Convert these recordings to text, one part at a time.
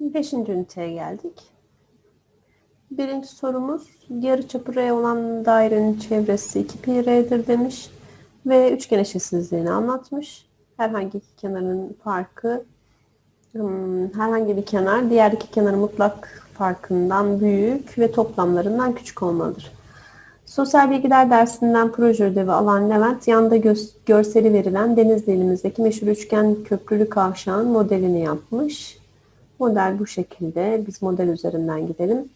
Şimdi beşinci üniteye geldik. Birinci sorumuz yarıçapı R olan dairenin çevresi 2 pi R'dir demiş ve üçgen eşitsizliğini anlatmış. Herhangi iki kenarın farkı herhangi bir kenar diğer iki kenarın mutlak farkından büyük ve toplamlarından küçük olmalıdır. Sosyal bilgiler dersinden proje ödevi alan Levent, yanda gö- görseli verilen Denizli ilimizdeki meşhur üçgen köprülü kavşağın modelini yapmış. Model bu şekilde. Biz model üzerinden gidelim.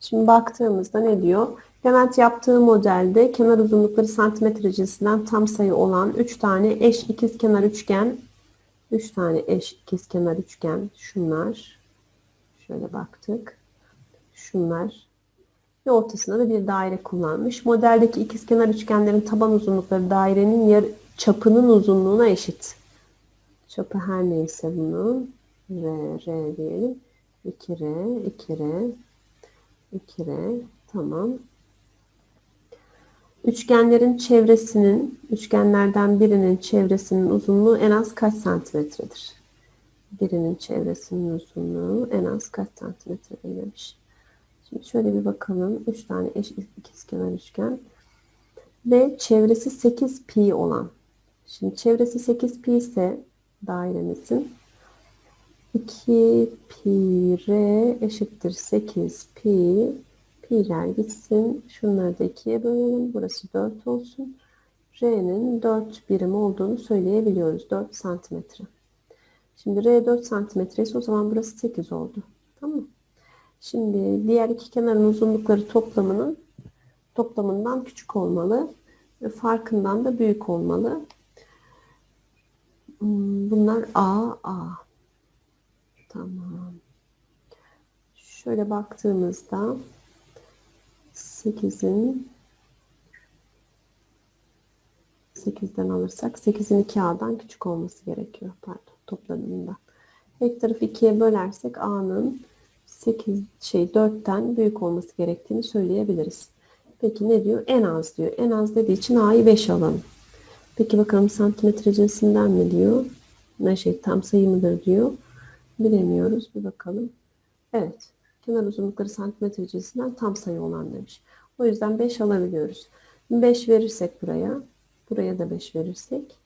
Şimdi baktığımızda ne diyor? Levent yaptığı modelde kenar uzunlukları santimetre cinsinden tam sayı olan 3 tane eş ikizkenar üçgen 3 tane eş ikizkenar üçgen şunlar. Şöyle baktık. Şunlar ve ortasına da bir daire kullanmış. Modeldeki ikizkenar üçgenlerin taban uzunlukları dairenin yar çapının uzunluğuna eşit. Çapı her neyse bunun R, R diyelim. 2R, 2R, 2R. Tamam. Üçgenlerin çevresinin, üçgenlerden birinin çevresinin uzunluğu en az kaç santimetredir? Birinin çevresinin uzunluğu en az kaç santimetredir demiş. Şimdi şöyle bir bakalım. 3 tane eş ikizkenar üçgen. Ve çevresi 8 pi olan. Şimdi çevresi 8 pi ise dairemizin 2 pi r eşittir 8 pi pi'ler gitsin. Şunları da 2'ye bölelim. Burası 4 olsun. R'nin 4 birim olduğunu söyleyebiliyoruz. 4 santimetre. Şimdi R 4 santimetre ise o zaman burası 8 oldu. Tamam mı? Şimdi diğer iki kenarın uzunlukları toplamının toplamından küçük olmalı. Ve farkından da büyük olmalı. Hmm, Bunlar A, A. Tamam. Şöyle baktığımızda 8'in 8'den alırsak 8'in 2A'dan küçük olması gerekiyor. Pardon topladığında. Her tarafı 2'ye bölersek A'nın 8 şey 4'ten büyük olması gerektiğini söyleyebiliriz. Peki ne diyor? En az diyor. En az dediği için A'yı 5 alalım. Peki bakalım santimetre cinsinden mi diyor? Ne şey tam sayı mıdır diyor. Bilemiyoruz. Bir bakalım. Evet. Kenar uzunlukları santimetre cinsinden tam sayı olan demiş. O yüzden 5 alabiliyoruz. 5 verirsek buraya. Buraya da 5 verirsek.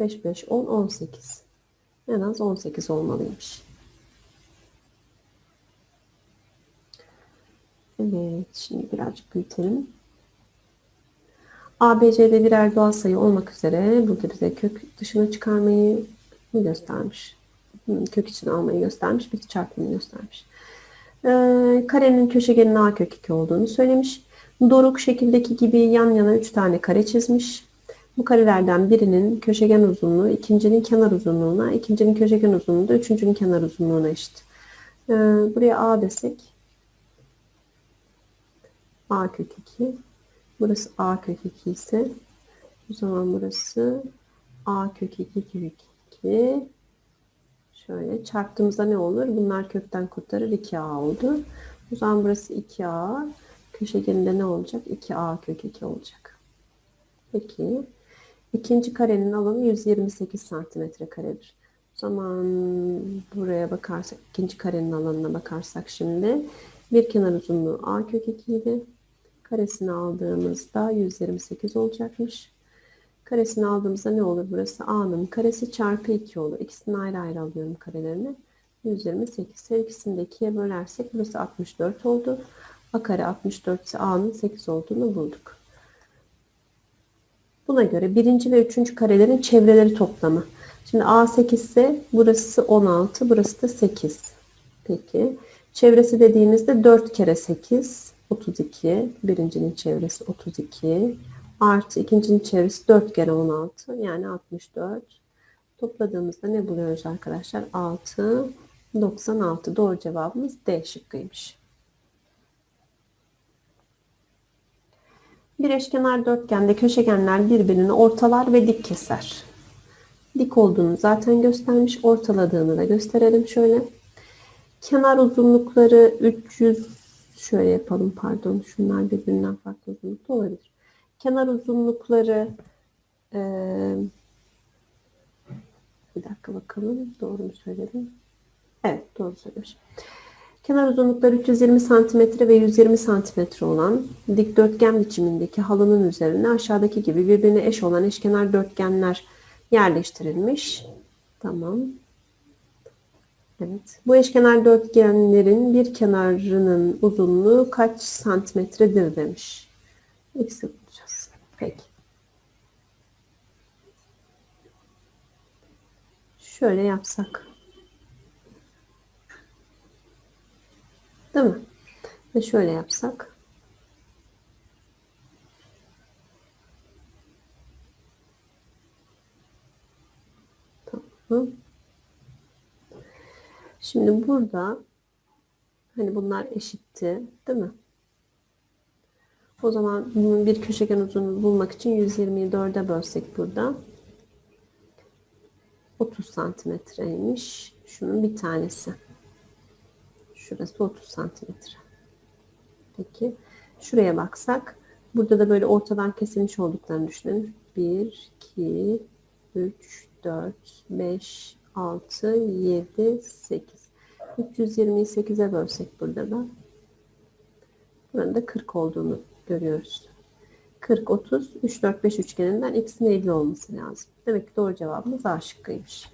5, 5, 10, 18. En az 18 olmalıymış. Evet, şimdi birazcık büyütelim. A, B, C ve birer doğal sayı olmak üzere burada bize kök dışına çıkarmayı göstermiş? Kök için almayı göstermiş, bir çarpımı göstermiş. Ee, karenin köşegenin A kök 2 olduğunu söylemiş. Doruk şekildeki gibi yan yana 3 tane kare çizmiş. Bu karelerden birinin köşegen uzunluğu ikincinin kenar uzunluğuna, ikincinin köşegen uzunluğu da üçüncünün kenar uzunluğuna eşit. Ee, buraya A desek A kök 2. Burası A kök 2 ise o zaman burası A kök 2 kök 2. Şöyle çarptığımızda ne olur? Bunlar kökten kurtarır 2A oldu. O zaman burası 2A. Köşegeninde ne olacak? 2A kök 2 olacak. Peki. ikinci karenin alanı 128 santimetre karedir. O zaman buraya bakarsak, ikinci karenin alanına bakarsak şimdi bir kenar uzunluğu A kök 2 idi. Karesini aldığımızda 128 olacakmış. Karesini aldığımızda ne olur burası? A'nın karesi çarpı 2 olur. İkisini ayrı ayrı alıyorum karelerini. 128. Her ikisini de 2'ye bölersek burası 64 oldu. A kare 64 ise A'nın 8 olduğunu bulduk. Buna göre birinci ve üçüncü karelerin çevreleri toplamı. Şimdi A 8 ise burası 16, burası da 8. Peki. Çevresi dediğimizde 4 kere 8, 32. Birincinin çevresi 32. Artı ikincinin çevresi 4 kere 16. Yani 64. Topladığımızda ne buluyoruz arkadaşlar? 6, 96. Doğru cevabımız D şıkkıymış. Bir eşkenar dörtgende köşegenler birbirini ortalar ve dik keser. Dik olduğunu zaten göstermiş. Ortaladığını da gösterelim şöyle. Kenar uzunlukları 300 şöyle yapalım pardon. Şunlar birbirinden farklı uzunlukta olabilir. Kenar uzunlukları eee, bir dakika bakalım. Doğru mu söyledim? Evet doğru söylüyorsun. Kenar uzunlukları 320 cm ve 120 cm olan dikdörtgen biçimindeki halının üzerine aşağıdaki gibi birbirine eş olan eşkenar dörtgenler yerleştirilmiş. Tamam. Evet. Bu eşkenar dörtgenlerin bir kenarının uzunluğu kaç santimetredir demiş. Bulacağız. Peki. Şöyle yapsak. Değil mi? Ve şöyle yapsak. Tamam. Şimdi burada hani bunlar eşitti, değil mi? O zaman bunun bir köşegen uzunluğunu bulmak için 124'e bölsek burada. 30 santimetreymiş. Şunun bir tanesi. Şurası 30 santimetre. Peki. Şuraya baksak. Burada da böyle ortadan kesilmiş olduklarını düşünelim. 1, 2, 3, 4, 5, 6, 7, 8. 320'yi 8'e bölsek burada da. Buranın da 40 olduğunu görüyoruz. 40, 30, 3, 4, 5 üçgeninden x'in 50 olması lazım. Demek ki doğru cevabımız A şıkkıymış.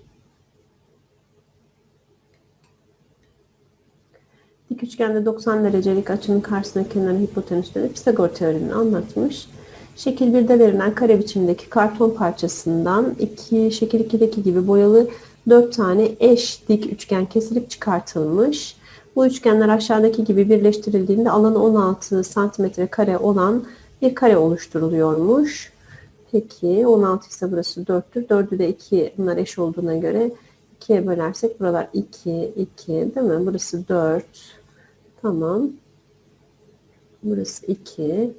Dik üçgende 90 derecelik açının karşısına kenarı hipotenüsleri Pisagor teoremini anlatmış. Şekil 1'de verilen kare biçimdeki karton parçasından iki, şekil 2'deki gibi boyalı 4 tane eş dik üçgen kesilip çıkartılmış. Bu üçgenler aşağıdaki gibi birleştirildiğinde alanı 16 santimetre kare olan bir kare oluşturuluyormuş. Peki 16 ise burası 4'tür. 4'ü de 2 bunlar eş olduğuna göre 2'ye bölersek buralar 2, 2 değil mi? Burası 4. Tamam. Burası 2.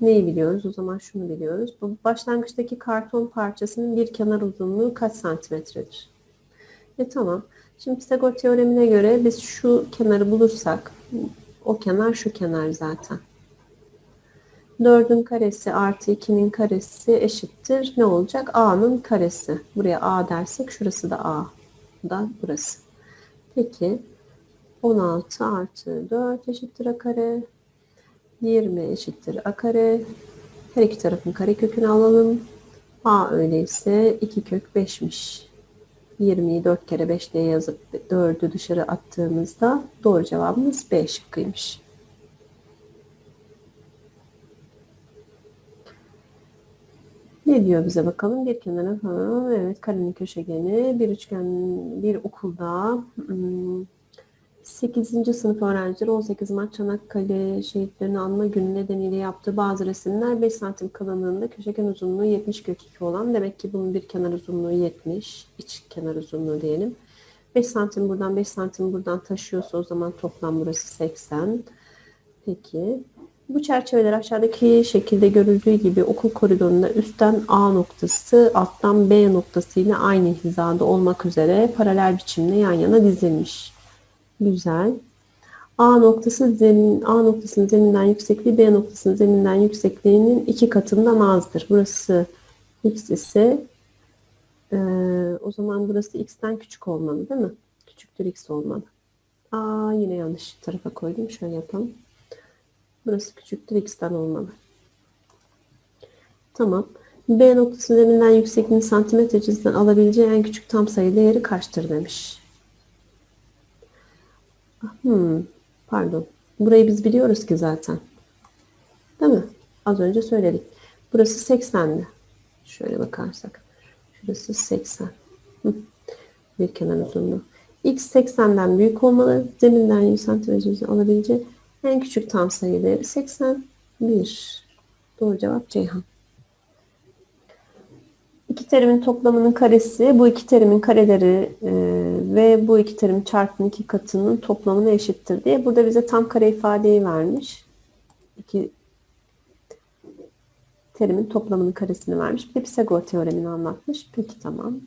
Neyi biliyoruz? O zaman şunu biliyoruz. Bu başlangıçtaki karton parçasının bir kenar uzunluğu kaç santimetredir? E tamam. Şimdi Pisagor teoremine göre biz şu kenarı bulursak o kenar şu kenar zaten. 4'ün karesi artı 2'nin karesi eşittir. Ne olacak? A'nın karesi. Buraya A dersek şurası da A. Da burası. Peki 16 artı 4 eşittir A kare. 20 eşittir A kare. Her iki tarafın kare kökünü alalım. A öyleyse 2 kök 5'miş. 20'yi 4 kere 5 diye yazıp 4'ü dışarı attığımızda doğru cevabımız B şıkkıymış. Ne diyor bize bakalım? Bir kenara ha, evet karenin köşegeni bir üçgen bir okulda 8. sınıf öğrencileri 18 Mart Çanakkale şehitlerini anma günü nedeniyle yaptığı bazı resimler 5 santim kalınlığında köşegen uzunluğu 70 kök 2 olan demek ki bunun bir kenar uzunluğu 70 iç kenar uzunluğu diyelim. 5 santim buradan 5 santim buradan taşıyorsa o zaman toplam burası 80. Peki bu çerçeveler aşağıdaki şekilde görüldüğü gibi okul koridorunda üstten A noktası, alttan B noktası ile aynı hizada olmak üzere paralel biçimde yan yana dizilmiş. Güzel. A noktası zemin, A noktasının zeminden yüksekliği B noktasının zeminden yüksekliğinin iki katından azdır. Burası x ise e, o zaman burası x'ten küçük olmalı değil mi? Küçüktür x olmalı. Aa yine yanlış tarafa koydum. Şöyle yapalım. Burası küçüktür x'ten olmalı. Tamam. B noktasının zeminden yüksekliğini santimetre cinsinden alabileceği en küçük tam sayı değeri kaçtır demiş. Hmm, pardon. Burayı biz biliyoruz ki zaten. Değil mi? Az önce söyledik. Burası 80'di. Şöyle bakarsak. Şurası 80. Hı. Bir kenar uzunluğu. X 80'den büyük olmalı. Zeminden 100 cm alabileceği en küçük tam sayı değeri 81. Doğru cevap Ceyhan. İki terimin toplamının karesi bu iki terimin kareleri e, ve bu iki terim çarpımın iki katının toplamına eşittir diye burada bize tam kare ifadeyi vermiş. İki terimin toplamının karesini vermiş. Bir de Pisagor teoremini anlatmış. Peki tamam.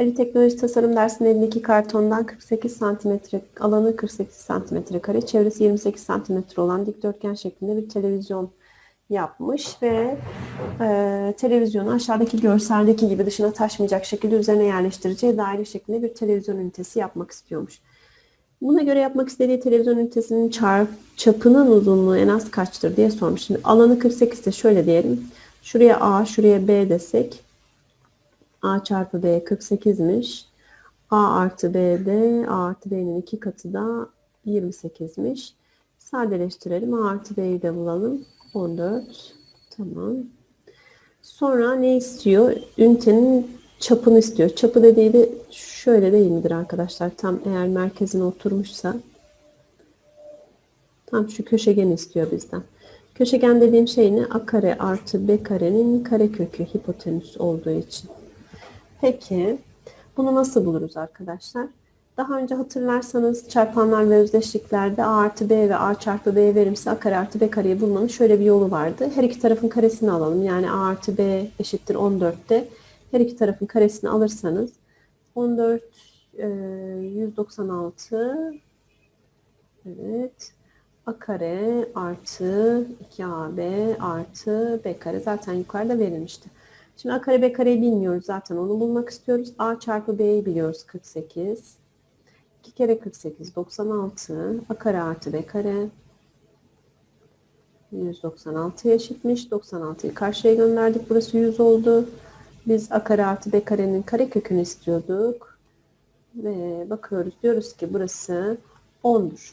Ali Teknoloji Tasarım dersinin elindeki kartondan 48 cm alanı 48 cm kare, çevresi 28 cm olan dikdörtgen şeklinde bir televizyon yapmış ve e, televizyonu aşağıdaki görseldeki gibi dışına taşmayacak şekilde üzerine yerleştireceği daire şeklinde bir televizyon ünitesi yapmak istiyormuş. Buna göre yapmak istediği televizyon ünitesinin çarp, çapının uzunluğu en az kaçtır diye sormuş. Şimdi alanı 48 ise şöyle diyelim. Şuraya A, şuraya B desek. A çarpı B 48'miş. A artı B'de A artı B'nin iki katı da 28'miş. Sadeleştirelim. A artı B'yi de bulalım. 14. Tamam. Sonra ne istiyor? Ünitenin çapını istiyor. Çapı dediği de şöyle değil midir arkadaşlar? Tam eğer merkezine oturmuşsa tam şu köşegeni istiyor bizden. Köşegen dediğim şey ne? A kare artı B karenin karekökü hipotenüs olduğu için. Peki bunu nasıl buluruz arkadaşlar? Daha önce hatırlarsanız çarpanlar ve özdeşliklerde A artı B ve A çarpı B verimsi A kare artı B kareyi bulmanın şöyle bir yolu vardı. Her iki tarafın karesini alalım. Yani A artı B eşittir 14'te. Her iki tarafın karesini alırsanız 14 e, 196 evet A kare artı 2AB artı B kare zaten yukarıda verilmişti. Şimdi A kare B kareyi bilmiyoruz zaten onu bulmak istiyoruz. A çarpı B'yi biliyoruz 48. 2 kere 48 96. A kare artı B kare 196 eşitmiş. 96'yı karşıya gönderdik. Burası 100 oldu. Biz A kare artı B karenin kare kökünü istiyorduk. Ve bakıyoruz diyoruz ki burası 10'dur.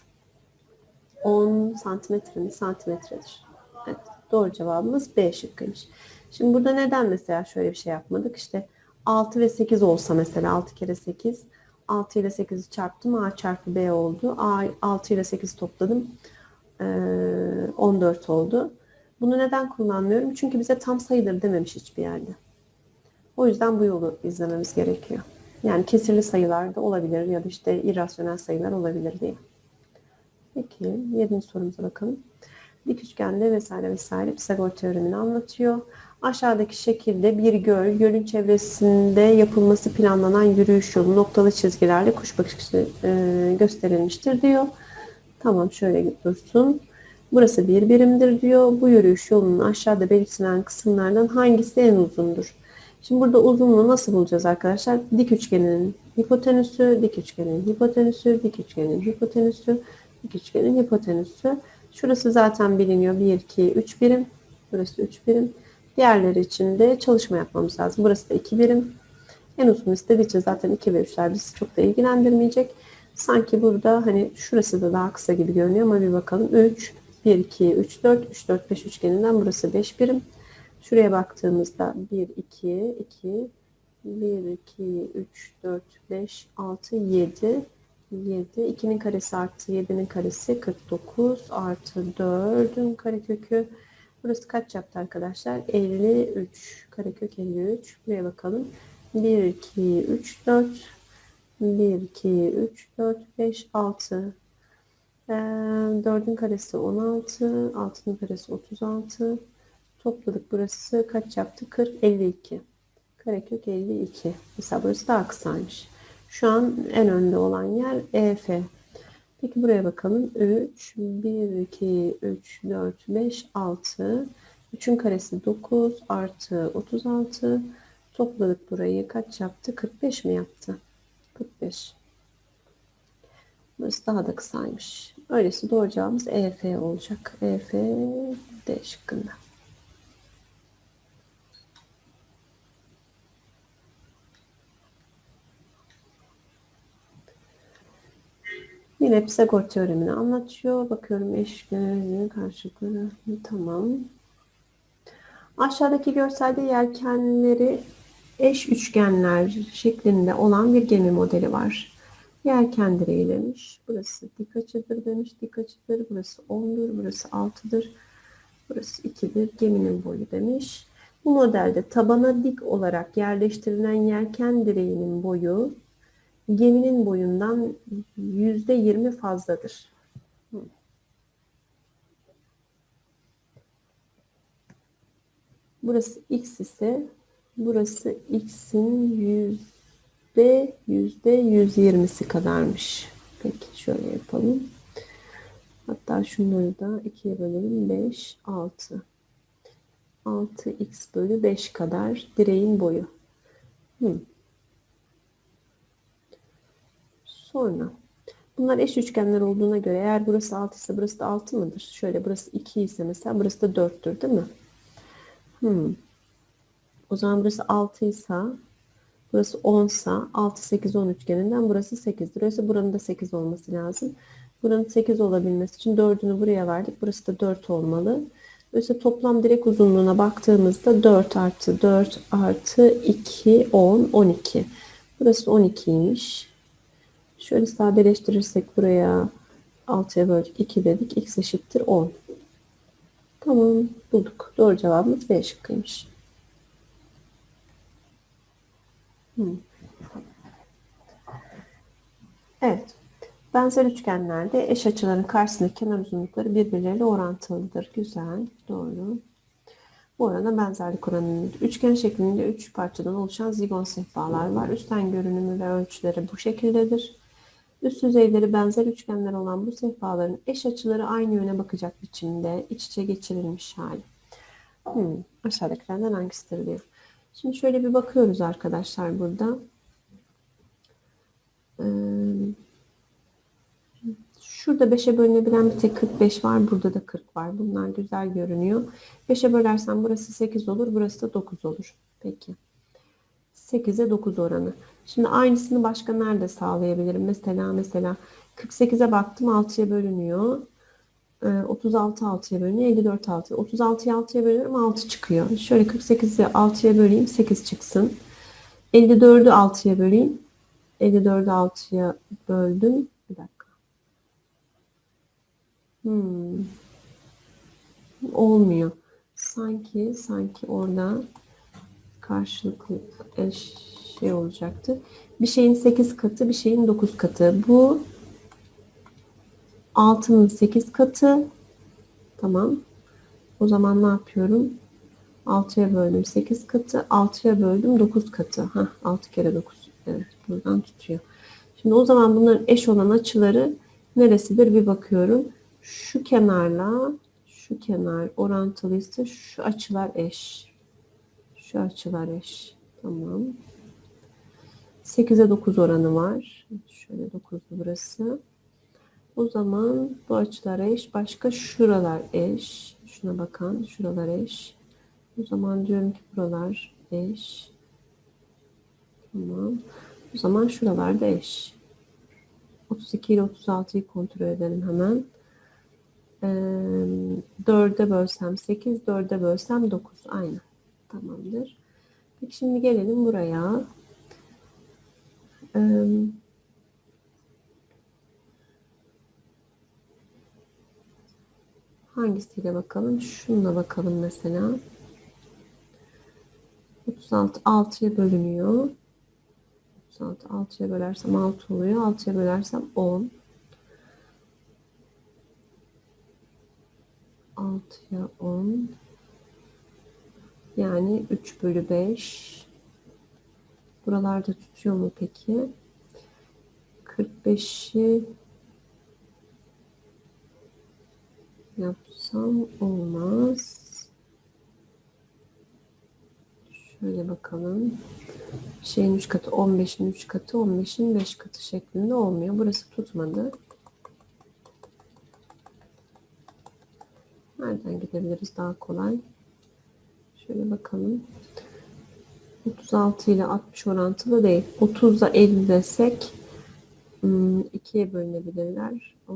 10 santimetre mi? Santimetredir. Evet. Doğru cevabımız B şıkkıymış. Şimdi burada neden mesela şöyle bir şey yapmadık? İşte 6 ve 8 olsa mesela 6 kere 8 6 ile 8'i çarptım. A çarpı B oldu. A 6 ile 8 topladım. Ee, 14 oldu. Bunu neden kullanmıyorum? Çünkü bize tam sayıdır dememiş hiçbir yerde. O yüzden bu yolu izlememiz gerekiyor. Yani kesirli sayılar da olabilir ya da işte irrasyonel sayılar olabilir diye. Peki, yedinci sorumuza bakalım. Dik üçgende vesaire vesaire Pisagor teoremini anlatıyor. Aşağıdaki şekilde bir göl, gölün çevresinde yapılması planlanan yürüyüş yolu noktalı çizgilerle kuş bakışı e, gösterilmiştir diyor. Tamam şöyle dursun. Burası bir birimdir diyor. Bu yürüyüş yolunun aşağıda belirtilen kısımlardan hangisi en uzundur? Şimdi burada uzunluğu nasıl bulacağız arkadaşlar? Dik üçgenin hipotenüsü, dik üçgenin hipotenüsü, dik üçgenin hipotenüsü, dik üçgenin hipotenüsü. Şurası zaten biliniyor. 1, 2, 3 birim. Burası 3 birim. Diğerleri için de çalışma yapmamız lazım. Burası da 2 birim. En uzun istediği için zaten 2 ve 3'ler bizi çok da ilgilendirmeyecek. Sanki burada hani şurası da daha kısa gibi görünüyor ama bir bakalım. 3, 1, 2, 3, 4, 3, 4, 5 üçgeninden burası 5 birim. Şuraya baktığımızda 1, 2, 2, 1, 2, 3, 4, 5, 6, 7, 7. 2'nin karesi artı 7'nin karesi 49 artı 4'ün karekökü. Burası kaç yaptı arkadaşlar? 53. Karekök 53. Buraya bakalım. 1, 2, 3, 4. 1, 2, 3, 4, 5, 6. Ee, 4'ün karesi 16. 6'nın karesi 36. Topladık burası kaç yaptı? 40, 52. Karekök 52. Mesela burası daha kısaymış. Şu an en önde olan yer EF. Peki buraya bakalım. 3, 1, 2, 3, 4, 5, 6. 3'ün karesi 9 artı 36. Topladık burayı. Kaç yaptı? 45 mi yaptı? 45. Burası daha da kısaymış. Öyleyse doğru cevabımız EF olacak. EF D şıkkında. Yine Pisagor teoremini anlatıyor. Bakıyorum eşkenar karşılıkları. Tamam. Aşağıdaki görselde yelkenleri eş üçgenler şeklinde olan bir gemi modeli var. Yelken direği demiş. Burası dik açıdır demiş. Dik açıdır. Burası 10'dur. Burası 6'dır. Burası 2'dir. Geminin boyu demiş. Bu modelde tabana dik olarak yerleştirilen yelken direğinin boyu geminin boyundan yüzde yirmi fazladır. Burası x ise burası x'in yüzde yüzde yüz yirmisi kadarmış. Peki şöyle yapalım. Hatta şunları da ikiye bölelim. 5, 6. 6x bölü 5 kadar direğin boyu. Hmm. Sonra Bunlar eş üçgenler olduğuna göre eğer burası 6 ise burası da 6 mıdır? Şöyle burası 2 ise mesela burası da 4'tür değil mi? Hmm. O zaman burası 6 ise burası 10 ise 6, 8, 10 üçgeninden burası 8'dir. Dolayısıyla buranın da 8 olması lazım. Buranın 8 olabilmesi için 4'ünü buraya verdik. Burası da 4 olmalı. Dolayısıyla toplam direk uzunluğuna baktığımızda 4 artı 4 artı 2, 10, 12. Burası 12'ymiş. Şöyle sadeleştirirsek buraya 6'ya böldük 2 dedik. X eşittir 10. Tamam bulduk. Doğru cevabımız B şıkkıymış. Hmm. Evet. Benzer üçgenlerde eş açıların karşısındaki kenar uzunlukları birbirleriyle orantılıdır. Güzel. Doğru. Bu orana benzerlik oranı. Üçgen şeklinde üç parçadan oluşan zigon sehpalar var. Üstten görünümü ve ölçüleri bu şekildedir. Üst yüzeyleri benzer üçgenler olan bu sehpaların eş açıları aynı yöne bakacak biçimde iç içe geçirilmiş hali. Hmm, aşağıdakilerden hangisidir diyor. Şimdi şöyle bir bakıyoruz arkadaşlar burada. Ee, şurada 5'e bölünebilen bir tek 45 var. Burada da 40 var. Bunlar güzel görünüyor. 5'e bölersem burası 8 olur. Burası da 9 olur. Peki. 8'e 9 oranı. Şimdi aynısını başka nerede sağlayabilirim? Mesela mesela 48'e baktım 6'ya bölünüyor. 36 6'ya bölünüyor. 54 6'ya. 36'yı 6'ya bölüyorum 6 çıkıyor. Şöyle 48'i 6'ya böleyim 8 çıksın. 54'ü 6'ya böleyim. 54'ü 6'ya böldüm. Bir dakika. Hmm. Olmuyor. Sanki sanki orada karşılıklı eş şey olacaktı. Bir şeyin 8 katı, bir şeyin 9 katı. Bu 6'nın 8 katı. Tamam. O zaman ne yapıyorum? 6'ya böldüm 8 katı. 6'ya böldüm 9 katı. Hah, 6 kere 9. Evet buradan tutuyor. Şimdi o zaman bunların eş olan açıları neresidir bir bakıyorum. Şu kenarla şu kenar orantılıysa şu açılar eş. Şu açılar eş. Tamam. 8'e 9 oranı var. Şöyle 9'lu burası. O zaman bu açılar eş. Başka şuralar eş. Şuna bakan şuralar eş. O zaman diyorum ki buralar eş. Tamam. O zaman şuralar da eş. 32 ile 36'yı kontrol edelim hemen. Ee, 4'e bölsem 8, 4'e bölsem 9. Aynı. Tamamdır. Peki şimdi gelelim buraya. Hangisiyle bakalım? Şununla bakalım mesela. 36 6'ya bölünüyor. 36 6'ya bölersem 6 oluyor. 6'ya bölersem 10. 6'ya 10. Yani 3 bölü 5. Buralarda tutuyor mu peki? 45'i yapsam olmaz. Şöyle bakalım. Şeyin 3 katı 15'in 3 katı 15'in 5 katı şeklinde olmuyor. Burası tutmadı. Nereden gidebiliriz daha kolay? Şöyle bakalım. 36 ile 60 orantılı değil. 30 ile 50 desek hmm, ikiye bölünebilirler. O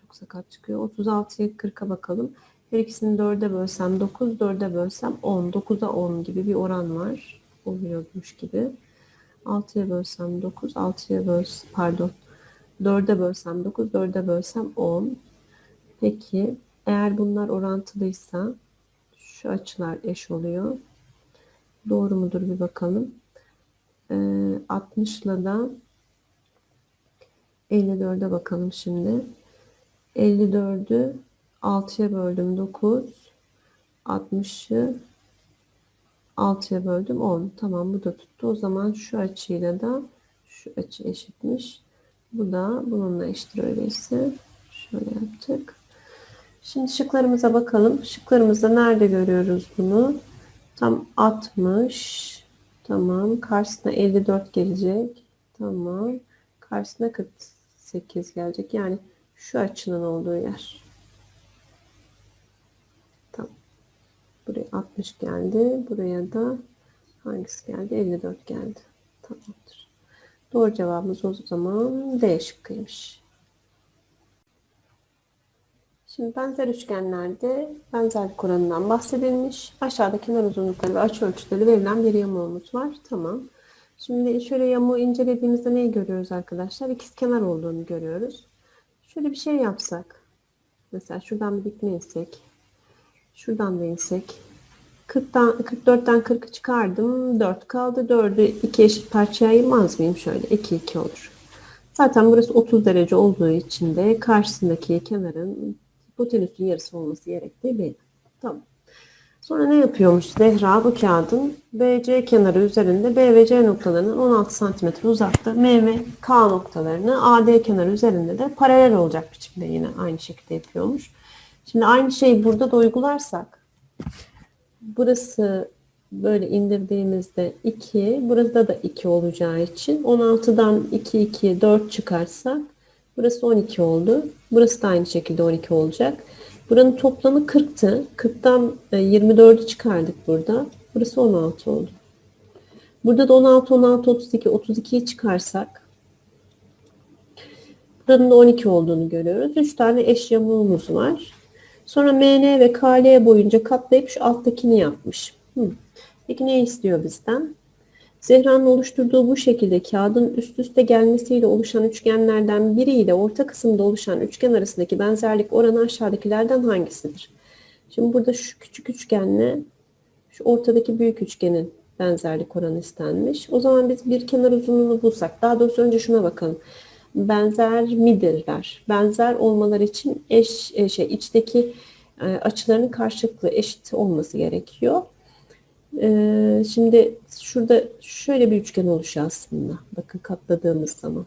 çok sakat çıkıyor. 36'ya 40'a bakalım. Her ikisini 4'e bölsem 9, 4'e bölsem 10. 9'a 10 gibi bir oran var. Oluyormuş gibi. 6'ya bölsem 9, 6'ya bölsem pardon 4'e bölsem 9, 4'e bölsem 10. Peki eğer bunlar orantılıysa şu açılar eş oluyor. Doğru mudur bir bakalım. Ee, 60 ile da 54'e bakalım şimdi. 54'ü 6'ya böldüm 9. 60'ı 6'ya böldüm 10. Tamam bu da tuttu. O zaman şu açıyla da şu açı eşitmiş. Bu da bununla eşittir öyleyse. Şöyle yaptık. Şimdi şıklarımıza bakalım. Şıklarımızda nerede görüyoruz bunu? Tam 60. Tamam. Karşısına 54 gelecek. Tamam. Karşısına 40. 8 gelecek. Yani şu açının olduğu yer. Tamam. Buraya 60 geldi. Buraya da hangisi geldi? 54 geldi. Tamamdır. Doğru cevabımız o zaman D şıkkıymış. Şimdi benzer üçgenlerde benzerlik oranından bahsedilmiş. Aşağıda kenar uzunlukları ve açı ölçüleri verilen bir yamuğumuz var. Tamam. Şimdi şöyle yamuğu incelediğimizde neyi görüyoruz arkadaşlar? İkizkenar olduğunu görüyoruz. Şöyle bir şey yapsak. Mesela şuradan bir dikme insek. Şuradan da insek. 40'tan, 44'ten 40'ı çıkardım. 4 kaldı. 4'ü 2 eşit parçaya ayırmaz mıyım? Şöyle 2 2 olur. Zaten burası 30 derece olduğu için de karşısındaki kenarın hipotenüsün yarısı olması gerektiği belli. Tamam. Sonra ne yapıyormuş Zehra bu kağıdın BC kenarı üzerinde B ve C noktalarının 16 cm uzakta M ve K noktalarını AD kenarı üzerinde de paralel olacak biçimde yine aynı şekilde yapıyormuş. Şimdi aynı şeyi burada da uygularsak burası böyle indirdiğimizde 2 burada da 2 olacağı için 16'dan 2 2 4 çıkarsak burası 12 oldu. Burası da aynı şekilde 12 olacak. Buranın toplamı 40'tı. 40'tan 24'ü çıkardık burada. Burası 16 oldu. Burada da 16, 16, 32, 32'yi çıkarsak buranın da 12 olduğunu görüyoruz. 3 tane eş yamuğumuz var. Sonra MN ve KL boyunca katlayıp şu alttakini yapmış. Hı. Peki ne istiyor bizden? Zehra'nın oluşturduğu bu şekilde kağıdın üst üste gelmesiyle oluşan üçgenlerden biri ile orta kısımda oluşan üçgen arasındaki benzerlik oranı aşağıdakilerden hangisidir? Şimdi burada şu küçük üçgenle şu ortadaki büyük üçgenin benzerlik oranı istenmiş. O zaman biz bir kenar uzunluğunu bulsak, daha doğrusu önce şuna bakalım. Benzer midirler? Benzer olmaları için eş şey içteki açılarının karşılıklı eşit olması gerekiyor. Ee, şimdi şurada şöyle bir üçgen oluşuyor aslında. Bakın katladığımız zaman.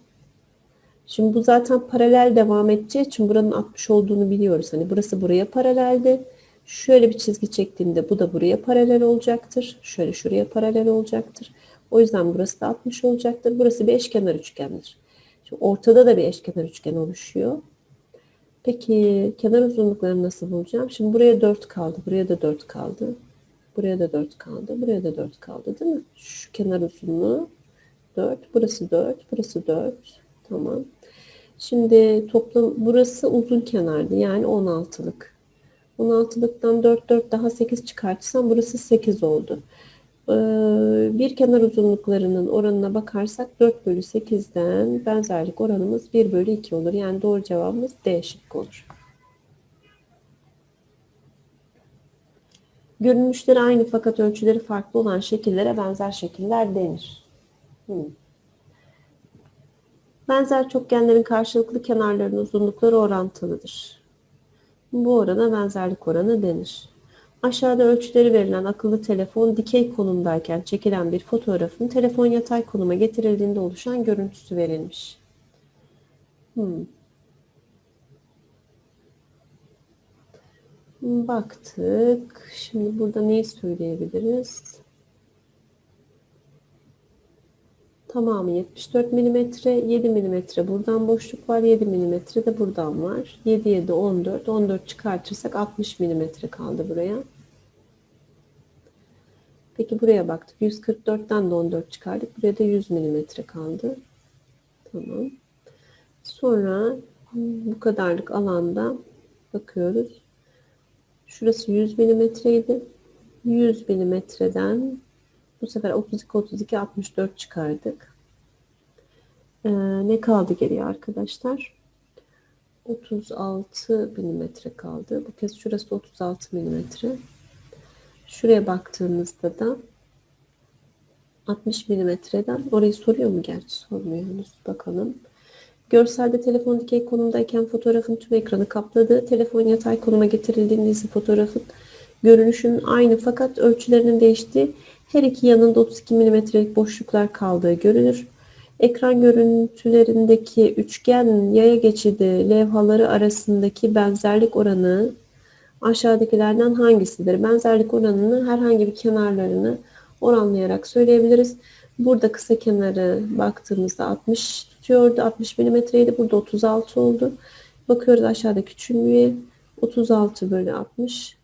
Şimdi bu zaten paralel devam edeceği için buranın 60 olduğunu biliyoruz. Hani burası buraya paraleldi. Şöyle bir çizgi çektiğimde bu da buraya paralel olacaktır. Şöyle şuraya paralel olacaktır. O yüzden burası da 60 olacaktır. Burası bir eşkenar üçgendir. Şimdi ortada da bir eşkenar üçgen oluşuyor. Peki kenar uzunluklarını nasıl bulacağım? Şimdi buraya 4 kaldı. Buraya da 4 kaldı. Buraya da 4 kaldı. Buraya da 4 kaldı değil mi? Şu kenar uzunluğu 4. Burası 4. Burası 4. Tamam. Şimdi toplam burası uzun kenardı. Yani 16'lık. 16'lıktan 4 4 daha 8 çıkartırsam burası 8 oldu. Ee, bir kenar uzunluklarının oranına bakarsak 4 bölü 8'den benzerlik oranımız 1 bölü 2 olur. Yani doğru cevabımız D şıkkı olur. Görünüşleri aynı fakat ölçüleri farklı olan şekillere benzer şekiller denir. Hmm. Benzer çokgenlerin karşılıklı kenarlarının uzunlukları orantılıdır. Bu orana benzerlik oranı denir. Aşağıda ölçüleri verilen akıllı telefon dikey konumdayken çekilen bir fotoğrafın telefon yatay konuma getirildiğinde oluşan görüntüsü verilmiş. Hmm. Baktık. Şimdi burada neyi söyleyebiliriz? Tamamı 74 mm, 7 mm buradan boşluk var, 7 mm de buradan var. 7 7 14, 14 çıkartırsak 60 mm kaldı buraya. Peki buraya baktık. 144'ten de 14 çıkardık. Buraya da 100 mm kaldı. Tamam. Sonra bu kadarlık alanda bakıyoruz. Şurası 100 milimetreydi. 100 milimetreden bu sefer 32 32 64 çıkardık. Ee, ne kaldı geriye arkadaşlar? 36 milimetre kaldı. Bu kez şurası 36 milimetre. Şuraya baktığımızda da 60 milimetreden orayı soruyor mu gerçi sormuyor henüz bakalım. Görselde telefon dikey konumdayken fotoğrafın tüm ekranı kapladığı, telefon yatay konuma getirildiğinde ise fotoğrafın görünüşünün aynı fakat ölçülerinin değiştiği her iki yanında 32 mm'lik boşluklar kaldığı görülür. Ekran görüntülerindeki üçgen yaya geçidi levhaları arasındaki benzerlik oranı aşağıdakilerden hangisidir? Benzerlik oranını herhangi bir kenarlarını oranlayarak söyleyebiliriz. Burada kısa kenarı baktığımızda 60 istiyordu. 60 milimetreydi. Burada 36 oldu. Bakıyoruz aşağıda küçülmüyor. 36 bölü 60.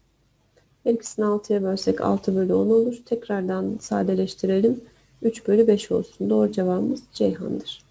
Her ikisini 6'ya bölsek 6 bölü 10 olur. Tekrardan sadeleştirelim. 3 bölü 5 olsun. Doğru cevabımız Ceyhan'dır.